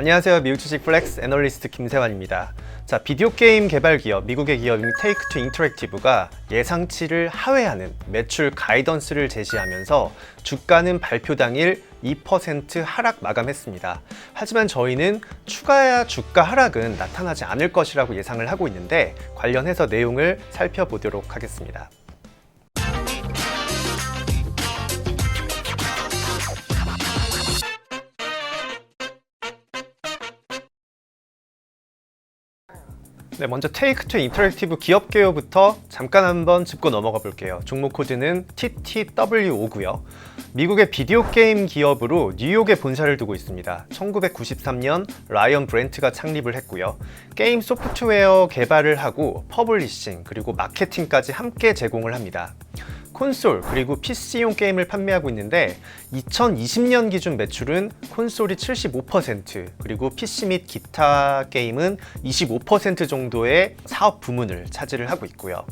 안녕하세요. 미국 주식 플렉스 애널리스트 김세환입니다. 자, 비디오 게임 개발 기업 미국의 기업인 테이크 투 인터랙티브가 예상치를 하회하는 매출 가이던스를 제시하면서 주가는 발표 당일 2% 하락 마감했습니다. 하지만 저희는 추가 주가 하락은 나타나지 않을 것이라고 예상을 하고 있는데 관련해서 내용을 살펴보도록 하겠습니다. 네, 먼저 테이크 투 인터랙티브 기업 개요부터 잠깐 한번 짚고 넘어가 볼게요. 종목 코드는 TTW5고요. 미국의 비디오 게임 기업으로 뉴욕에 본사를 두고 있습니다. 1993년 라이언 브렌트가 창립을 했고요. 게임 소프트웨어 개발을 하고 퍼블리싱 그리고 마케팅까지 함께 제공을 합니다. 콘솔 그리고 PC용 게임을 판매하고 있는데 2020년 기준 매출은 콘솔이 75% 그리고 PC 및 기타 게임은 25% 정도의 사업 부문을 차지를 하고 있고요.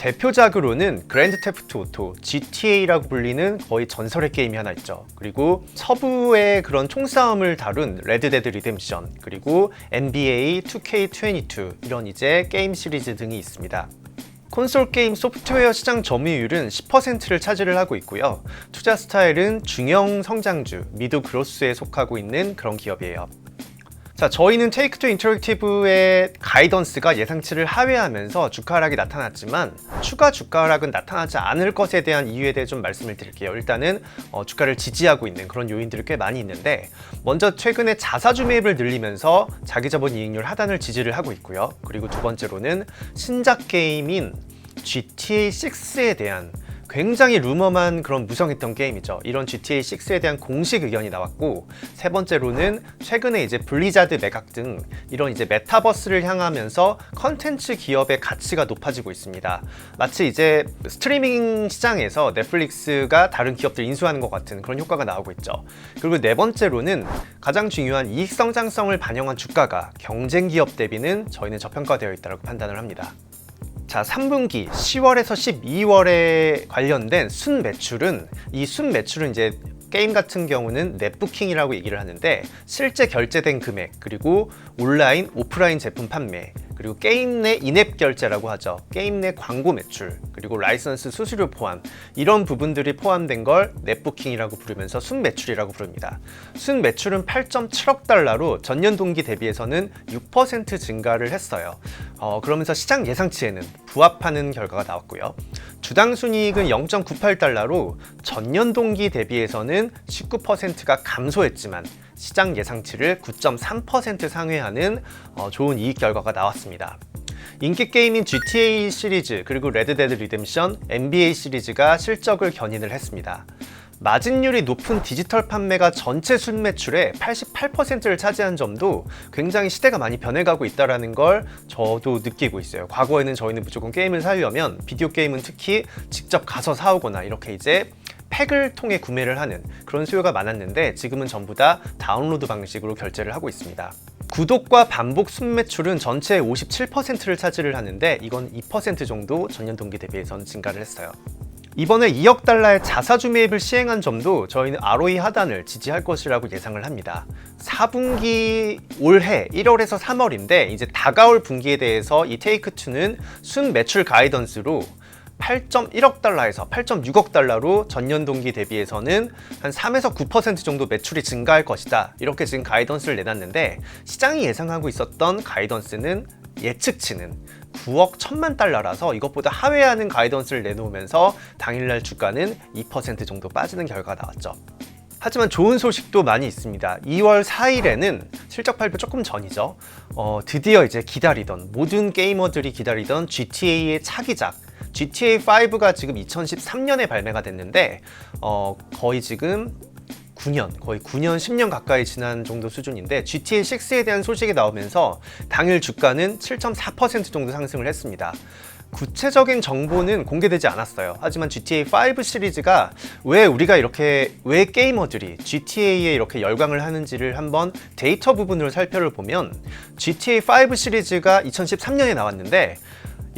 대표작으로는 그랜드 테프트 오토, GTA라고 불리는 거의 전설의 게임이 하나 있죠. 그리고 서부의 그런 총싸움을 다룬 레드 데드 리뎀션, 그리고 NBA 2K22 이런 이제 게임 시리즈 등이 있습니다. 콘솔 게임 소프트웨어 시장 점유율은 10%를 차지를 하고 있고요. 투자 스타일은 중형 성장주, 미드 그로스에 속하고 있는 그런 기업이에요. 자, 저희는 테이크 투 인터랙티브의 가이던스가 예상치를 하회하면서 주가 하락이 나타났지만 추가 주가 하락은 나타나지 않을 것에 대한 이유에 대해 좀 말씀을 드릴게요. 일단은 어, 주가를 지지하고 있는 그런 요인들이 꽤 많이 있는데 먼저 최근에 자사주 매입을 늘리면서 자기자본 이익률 하단을 지지를 하고 있고요. 그리고 두 번째로는 신작 게임인 GTA 6에 대한 굉장히 루머만 그런 무성했던 게임이죠. 이런 GTA 6에 대한 공식 의견이 나왔고 세 번째로는 최근에 이제 블리자드 매각 등 이런 이제 메타버스를 향하면서 컨텐츠 기업의 가치가 높아지고 있습니다. 마치 이제 스트리밍 시장에서 넷플릭스가 다른 기업들 인수하는 것 같은 그런 효과가 나오고 있죠. 그리고 네 번째로는 가장 중요한 이익 성장성을 반영한 주가가 경쟁 기업 대비는 저희는 저평가되어 있다고 판단을 합니다. 자, 3분기 10월에서 12월에 관련된 순 매출은 이 순 매출은 이제 게임 같은 경우는 넷부킹이라고 얘기를 하는데 실제 결제된 금액 그리고 온라인, 오프라인 제품 판매 그리고 게임 내 인앱 결제라고 하죠. 게임 내 광고 매출, 그리고 라이선스 수수료 포함 이런 부분들이 포함된 걸 넷부킹이라고 부르면서 순 매출이라고 부릅니다. 순 매출은 8.7억 달러로 전년 동기 대비해서는 6% 증가를 했어요. 어, 그러면서 시장 예상치에는 부합하는 결과가 나왔고요. 주당 순이익은 0.98달러로 전년 동기 대비해서는 19%가 감소했지만 시장 예상치를 9.3% 상회하는 어, 좋은 이익 결과가 나왔습니다. 인기 게임인 GTA 시리즈 그리고 레드데드 리뎀션, NBA 시리즈가 실적을 견인을 했습니다. 마진율이 높은 디지털 판매가 전체 순매출의 88%를 차지한 점도 굉장히 시대가 많이 변해가고 있다는 걸 저도 느끼고 있어요. 과거에는 저희는 무조건 게임을 사려면 비디오 게임은 특히 직접 가서 사오거나 이렇게 이제 팩을 통해 구매를 하는 그런 수요가 많았는데 지금은 전부 다 다운로드 방식으로 결제를 하고 있습니다. 구독과 반복 순매출은 전체의 57%를 차지를 하는데 이건 2% 정도 전년 동기 대비해서는 증가를 했어요. 이번에 2억 달러의 자사주 매입을 시행한 점도 저희는 ROE 하단을 지지할 것이라고 예상을 합니다. 4분기 올해 1월에서 3월인데 이제 다가올 분기에 대해서 이 테이크2는 순 매출 가이던스로 8.1억 달러에서 8.6억 달러로 전년 동기 대비해서는 한 3에서 9% 정도 매출이 증가할 것이다. 이렇게 지금 가이던스를 내놨는데 시장이 예상하고 있었던 가이던스는 예측치는 9억 1천만 달러라서 이것보다 하회하는 가이던스를 내놓으면서 당일날 주가는 2% 정도 빠지는 결과가 나왔죠. 하지만 좋은 소식도 많이 있습니다. 2월 4일에는 실적 발표 조금 전이죠. 어, 드디어 이제 기다리던 모든 게이머들이 기다리던 GTA의 차기작 GTA 5가 지금 2013년에 발매가 됐는데 어, 거의 지금 9년, 거의 9년, 10년 가까이 지난 정도 수준인데 GTA 6에 대한 소식이 나오면서 당일 주가는 7.4% 정도 상승을 했습니다. 구체적인 정보는 공개되지 않았어요. 하지만 GTA 5 시리즈가 왜 우리가 이렇게 왜 게이머들이 GTA에 이렇게 열광을 하는지를 한번 데이터 부분으로 살펴를 보면 GTA 5 시리즈가 2013년에 나왔는데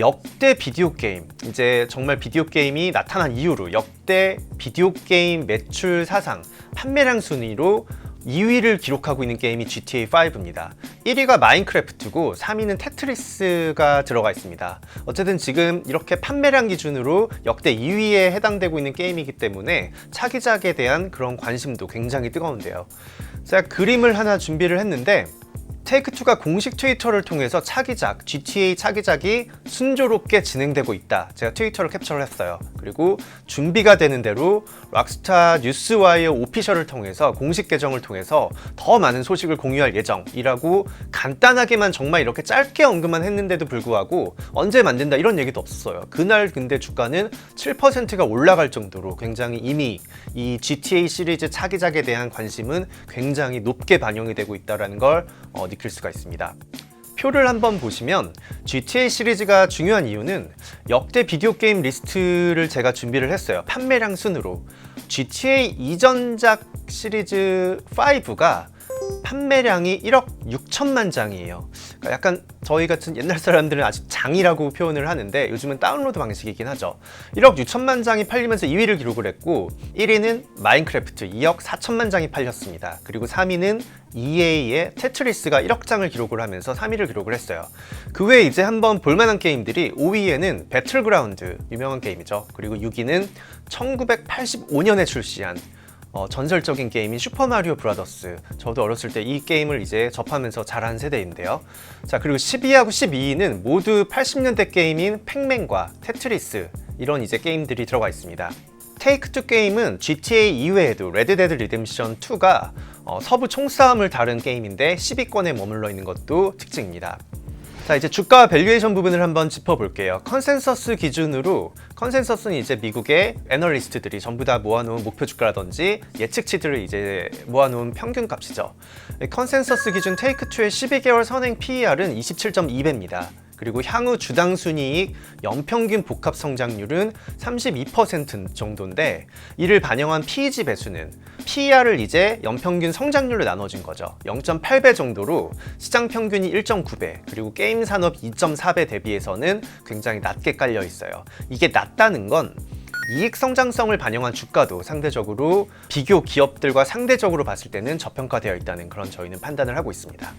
역대 비디오 게임 이제 정말 비디오 게임이 나타난 이후로 역대 비디오 게임 매출 사상 판매량 순위로 2위를 기록하고 있는 게임이 GTA 5입니다. 1위가 마인크래프트고 3위는 테트리스가 들어가 있습니다. 어쨌든 지금 이렇게 판매량 기준으로 역대 2위에 해당되고 있는 게임이기 때문에 차기작에 대한 그런 관심도 굉장히 뜨거운데요. 제가 그림을 하나 준비를 했는데 테이크투가 공식 트위터를 통해서 차기작, GTA 차기작이 순조롭게 진행되고 있다. 제가 트위터를 캡처를 했어요. 그리고 준비가 되는 대로 락스타 뉴스와이어 오피셜을 통해서 공식 계정을 통해서 더 많은 소식을 공유할 예정이라고 간단하게만 정말 이렇게 짧게 언급만 했는데도 불구하고 언제 만든다 이런 얘기도 없었어요. 그날 근데 주가는 7%가 올라갈 정도로 굉장히 이미 이 GTA 시리즈 차기작에 대한 관심은 굉장히 높게 반영이 되고 있다는 걸 어, 느낄 수가 있습니다. 표를 한번 보시면 GTA 시리즈가 중요한 이유는 역대 비디오 게임 리스트를 제가 준비를 했어요. 판매량 순으로. GTA 이전작 시리즈 5가 판매량이 1억 6천만 장이에요. 그러니까 약간 저희 같은 옛날 사람들은 아직 장이라고 표현을 하는데 요즘은 다운로드 방식이긴 하죠. 1억 6천만 장이 팔리면서 2위를 기록을 했고 1위는 마인크래프트 2억 4천만 장이 팔렸습니다. 그리고 3위는 EA의 테트리스가 1억 장을 기록을 하면서 3위를 기록을 했어요. 그 외에 이제 한번 볼만한 게임들이 5위에는 배틀그라운드 유명한 게임이죠. 그리고 6위는 1985년에 출시한 어, 전설적인 게임인 슈퍼마리오 브라더스. 저도 어렸을 때 이 게임을 이제 접하면서 자란 세대인데요. 자, 그리고 12위하고 12위는 모두 80년대 게임인 팩맨과 테트리스. 이런 이제 게임들이 들어가 있습니다. 테이크2 게임은 GTA 이외에도 레드데드 리뎀션 2가 어, 서부 총싸움을 다룬 게임인데 10위권에 머물러 있는 것도 특징입니다. 자 이제 주가 밸류에이션 부분을 한번 짚어볼게요. 컨센서스 기준으로 컨센서스는 이제 미국의 애널리스트들이 전부 다 모아놓은 목표 주가라든지 예측치들을 이제 모아놓은 평균 값이죠. 컨센서스 기준 테이크2의 12개월 선행 PER은 27.2배입니다. 그리고 향후 주당 순이익 연평균 복합 성장률은 32% 정도인데 이를 반영한 PEG 배수는 PER을 이제 연평균 성장률로 나눠준 거죠. 0.8배 정도로 시장 평균이 1.9배 그리고 게임 산업 2.4배 대비해서는 굉장히 낮게 깔려 있어요. 이게 낮다는 건 이익 성장성을 반영한 주가도 상대적으로 비교 기업들과 상대적으로 봤을 때는 저평가되어 있다는 그런 저희는 판단을 하고 있습니다.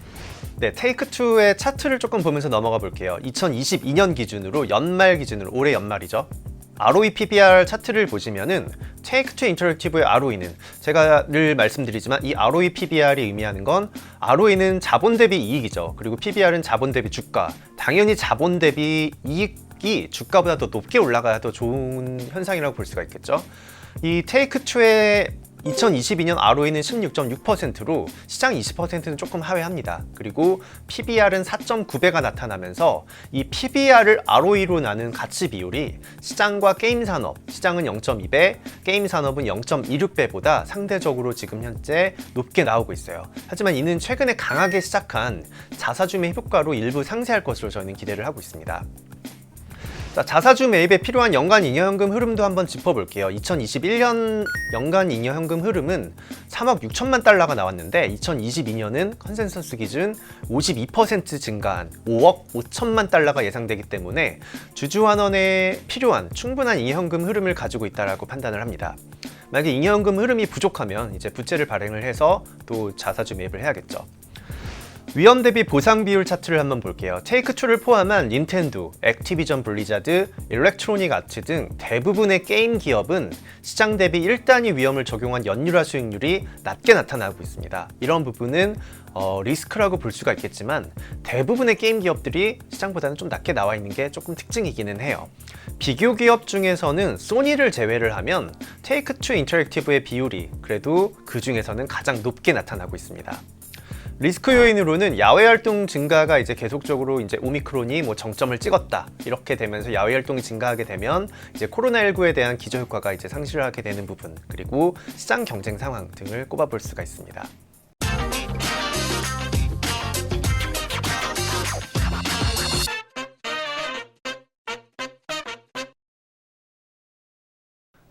네, 테이크2의 차트를 조금 보면서 넘어가 볼게요. 2022년 기준으로 연말 기준으로 올해 연말이죠. ROE PBR 차트를 보시면은 테이크2 인터랙티브의 ROE는 제가 늘 말씀드리지만 이 ROE PBR이 의미하는 건 ROE는 자본 대비 이익이죠. 그리고 PBR은 자본 대비 주가. 당연히 자본 대비 이익 이 주가보다 더 높게 올라가야 더 좋은 현상이라고 볼 수가 있겠죠. 이 테이크2의 2022년 ROE는 16.6%로 시장 20%는 조금 하회합니다. 그리고 PBR은 4.9배가 나타나면서 이 PBR을 ROE로 나눈 가치 비율이 시장과 게임 산업, 시장은 0.2배, 게임 산업은 0.26배보다 상대적으로 지금 현재 높게 나오고 있어요. 하지만 이는 최근에 강하게 시작한 자사주 매입 효과로 일부 상쇄할 것으로 저희는 기대를 하고 있습니다. 자, 자사주 매입에 필요한 연간 잉여현금 흐름도 한번 짚어볼게요. 2021년 연간 잉여현금 흐름은 3억 6천만 달러가 나왔는데 2022년은 컨센서스 기준 52% 증가한 5억 5천만 달러가 예상되기 때문에 주주환원에 필요한 충분한 잉여현금 흐름을 가지고 있다라고 판단을 합니다. 만약에 잉여현금 흐름이 부족하면 이제 부채를 발행을 해서 또 자사주 매입을 해야겠죠. 위험 대비 보상 비율 차트를 한번 볼게요. 테이크2를 포함한 닌텐도, 액티비전 블리자드, 일렉트로닉 아트 등 대부분의 게임 기업은 시장 대비 1단위 위험을 적용한 연율화 수익률이 낮게 나타나고 있습니다. 이런 부분은 어, 리스크라고 볼 수가 있겠지만 대부분의 게임 기업들이 시장보다는 좀 낮게 나와 있는 게 조금 특징이기는 해요. 비교 기업 중에서는 소니를 제외를 하면 테이크2 인터랙티브의 비율이 그래도 그 중에서는 가장 높게 나타나고 있습니다. 리스크 요인으로는 야외 활동 증가가 이제 계속적으로 이제 오미크론이 뭐 정점을 찍었다 이렇게 되면서 야외 활동이 증가하게 되면 이제 코로나19에 대한 기저 효과가 이제 상실하게 되는 부분 그리고 시장 경쟁 상황 등을 꼽아볼 수가 있습니다.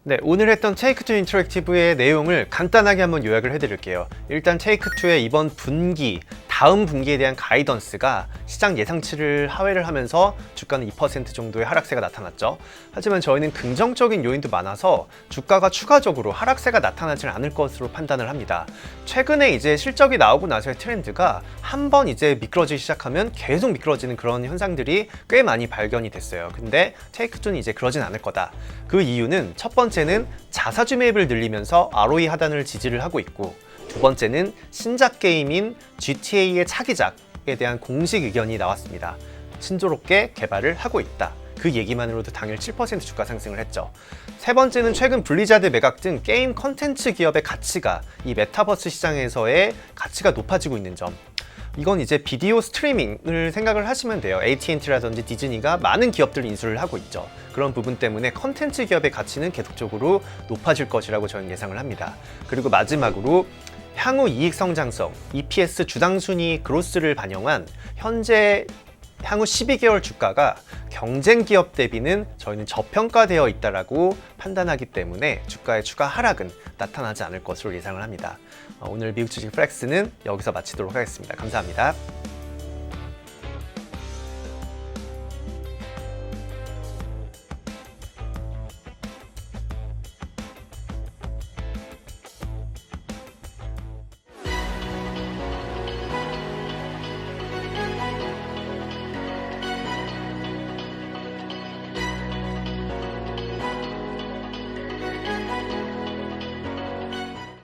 네, 오늘 했던 테이크2 인터랙티브의 내용을 간단하게 한번 요약을 해드릴게요. 일단 테이크2의 이번 분기 다음 분기에 대한 가이던스가 시장 예상치를 하회를 하면서 주가는 2% 정도의 하락세가 나타났죠. 하지만 저희는 긍정적인 요인도 많아서 주가가 추가적으로 하락세가 나타나지 않을 것으로 판단을 합니다. 최근에 이제 실적이 나오고 나서의 트렌드가 한 번 이제 미끄러지기 시작하면 계속 미끄러지는 그런 현상들이 꽤 많이 발견이 됐어요. 근데 테이크존이 이제 그러진 않을 거다. 그 이유는 첫 번째는 자사주 매입을 늘리면서 ROE 하단을 지지를 하고 있고 두 번째는 신작 게임인 GTA의 차기작에 대한 공식 의견이 나왔습니다. 신조롭게 개발을 하고 있다. 그 얘기만으로도 당일 7% 주가 상승을 했죠. 세 번째는 최근 블리자드 매각 등 게임 컨텐츠 기업의 가치가 이 메타버스 시장에서의 가치가 높아지고 있는 점. 이건 이제 비디오 스트리밍을 생각을 하시면 돼요. AT&T라든지 디즈니가 많은 기업들 인수를 하고 있죠. 그런 부분 때문에 컨텐츠 기업의 가치는 계속적으로 높아질 것이라고 저는 예상을 합니다. 그리고 마지막으로 향후 이익 성장성, EPS 주당 순위 그로스를 반영한 현재 향후 12개월 주가가 경쟁 기업 대비는 저희는 저평가되어 있다라고 판단하기 때문에 주가의 추가 하락은 나타나지 않을 것으로 예상을 합니다. 어, 오늘 미국 주식 플렉스는 여기서 마치도록 하겠습니다. 감사합니다.